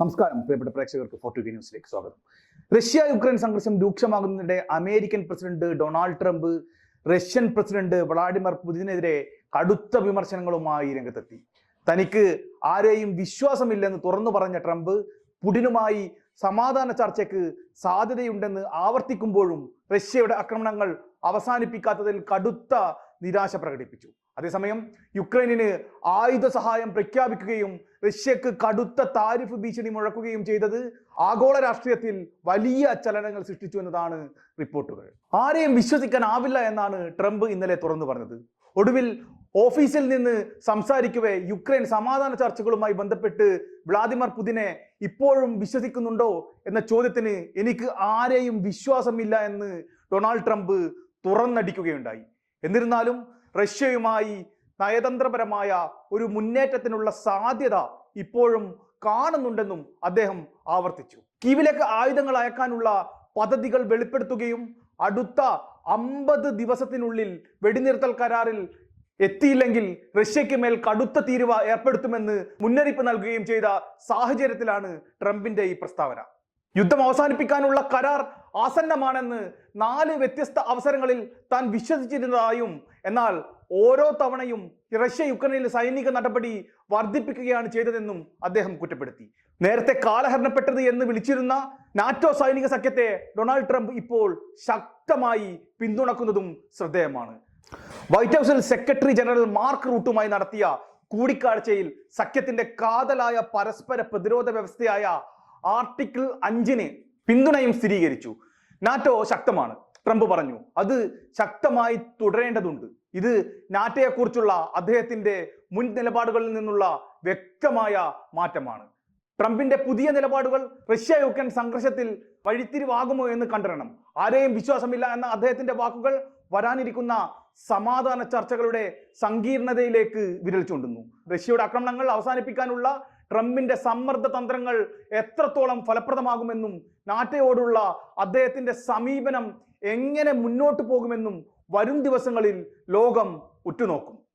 നമസ്കാരം. പ്രിയപ്പെട്ട പ്രേക്ഷകർക്ക് ഫോർട്ടു ന്യൂസിലേക്ക് സ്വാഗതം. റഷ്യ യുക്രൈൻ സംഘർഷം രൂക്ഷമാകുന്നതിനിടെ American president Donald Trump Russian president Vladimir പുതിനെതിരെ കടുത്ത വിമർശനങ്ങളുമായി രംഗത്തെത്തി. തനിക്ക് ആരെയും വിശ്വാസമില്ലെന്ന് തുറന്നു പറഞ്ഞ ട്രംപ് പുടിനുമായി സമാധാന ചർച്ചയ്ക്ക് സാധ്യതയുണ്ടെന്ന് ആവർത്തിക്കുമ്പോഴും റഷ്യയുടെ ആക്രമണങ്ങൾ അവസാനിപ്പിക്കാത്തതിൽ കടുത്ത നിരാശ പ്രകടിപ്പിച്ചു. അതേസമയം യുക്രൈനിന് ആയുധ സഹായം പ്രഖ്യാപിക്കുകയും റഷ്യക്ക് കടുത്ത താരിഫ് ഭീഷണി മുഴക്കുകയും ചെയ്തത് ആഗോള രാഷ്ട്രീയത്തിൽ വലിയ ചലനങ്ങൾ സൃഷ്ടിച്ചു എന്നതാണ് റിപ്പോർട്ടുകൾ. ആരെയും വിശ്വസിക്കാനാവില്ല എന്നാണ് ട്രംപ് ഇന്നലെ തുറന്നു പറഞ്ഞത്. ഒടുവിൽ ഓഫീസിൽ നിന്ന് സംസാരിക്കവേ യുക്രൈൻ സമാധാന ചർച്ചകളുമായി ബന്ധപ്പെട്ട് വ്ളാദിമിർ പുതിനെ ഇപ്പോഴും വിശ്വസിക്കുന്നുണ്ടോ എന്ന ചോദ്യത്തിന് എനിക്ക് ആരെയും വിശ്വാസമില്ല എന്ന് ഡൊണാൾഡ് ട്രംപ് തുറന്നടിക്കുകയുണ്ടായി. എന്നിരുന്നാലും റഷ്യയുമായി നയതന്ത്രപരമായ ഒരു മുന്നേറ്റത്തിനുള്ള സാധ്യത ഇപ്പോഴും കാണുന്നുണ്ടെന്നും അദ്ദേഹം ആവർത്തിച്ചു. കീവിലേക്ക് ആയുധങ്ങൾ അയക്കാനുള്ള പദ്ധതികൾ വെളിപ്പെടുത്തുകയും അടുത്ത അമ്പത് ദിവസത്തിനുള്ളിൽ വെടിനിർത്തൽ കരാറിൽ എത്തിയില്ലെങ്കിൽ റഷ്യയ്ക്ക് മേൽ കടുത്ത തീരുവ ഏർപ്പെടുത്തുമെന്ന് മുന്നറിയിപ്പ് നൽകുകയും ചെയ്ത സാഹചര്യത്തിലാണ് ട്രംപിന്റെ ഈ പ്രസ്താവന. യുദ്ധം അവസാനിപ്പിക്കാനുള്ള കരാർ ആസന്നമാണെന്ന് നാല് വ്യത്യസ്ത അവസരങ്ങളിൽ താൻ വിശ്വസിച്ചിരുന്നതായും എന്നാൽ ഓരോ തവണയും റഷ്യ യുക്രൈനിൽ സൈനിക നടപടി വർദ്ധിപ്പിക്കുകയാണ് ചെയ്തതെന്നും അദ്ദേഹം കുറ്റപ്പെടുത്തി. നേരത്തെ കാലഹരണപ്പെട്ടത് എന്ന് വിളിച്ചിരുന്ന നാറ്റോ സൈനിക സഖ്യത്തെ ഡൊണാൾഡ് ട്രംപ് ഇപ്പോൾ ശക്തമായി പിന്തുണക്കുന്നതും ശ്രദ്ധേയമാണ്. വൈറ്റ് ഹൗസിൽ സെക്രട്ടറി ജനറൽ മാർക്ക് റൂട്ടുമായി നടത്തിയ കൂടിക്കാഴ്ചയിൽ സഖ്യത്തിന്റെ കാതലായ പരസ്പര പ്രതിരോധ വ്യവസ്ഥയായ ആർട്ടിക്കിൾ അഞ്ചിന് പിന്തുണയും സ്ഥിരീകരിച്ചു. നാറ്റോ ശക്തമാണ് ട്രംപ് പറഞ്ഞു. അത് ശക്തമായി തുടരേണ്ടതുണ്ട്. ഇത് നാറ്റയെക്കുറിച്ചുള്ള അദ്ദേഹത്തിന്റെ മുൻ നിലപാടുകളിൽ നിന്നുള്ള വ്യക്തമായ മാറ്റമാണ്. ട്രംപിന്റെ പുതിയ നിലപാടുകൾ റഷ്യ യുക്രൈൻ സംഘർഷത്തിൽ വഴിത്തിരിവാകുമോ എന്ന് കണ്ടിരണം ആരെയും വിശ്വാസമില്ല എന്ന അദ്ദേഹത്തിന്റെ വാക്കുകൾ വരാനിരിക്കുന്ന സമാധാന ചർച്ചകളുടെ സങ്കീർണതയിലേക്ക് വിരൽ ചൂണ്ടുന്നു. റഷ്യയുടെ ആക്രമണങ്ങൾ അവസാനിപ്പിക്കാനുള്ള ട്രംപിന്റെ സമ്മർദ്ദ തന്ത്രങ്ങൾ എത്രത്തോളം ഫലപ്രദമാകുമെന്നും നാറ്റയോടുള്ള അദ്ദേഹത്തിന്റെ സമീപനം എങ്ങനെ മുന്നോട്ട് പോകുമെന്നും വരും ദിവസങ്ങളിൽ ലോകം ഉറ്റുനോക്കും.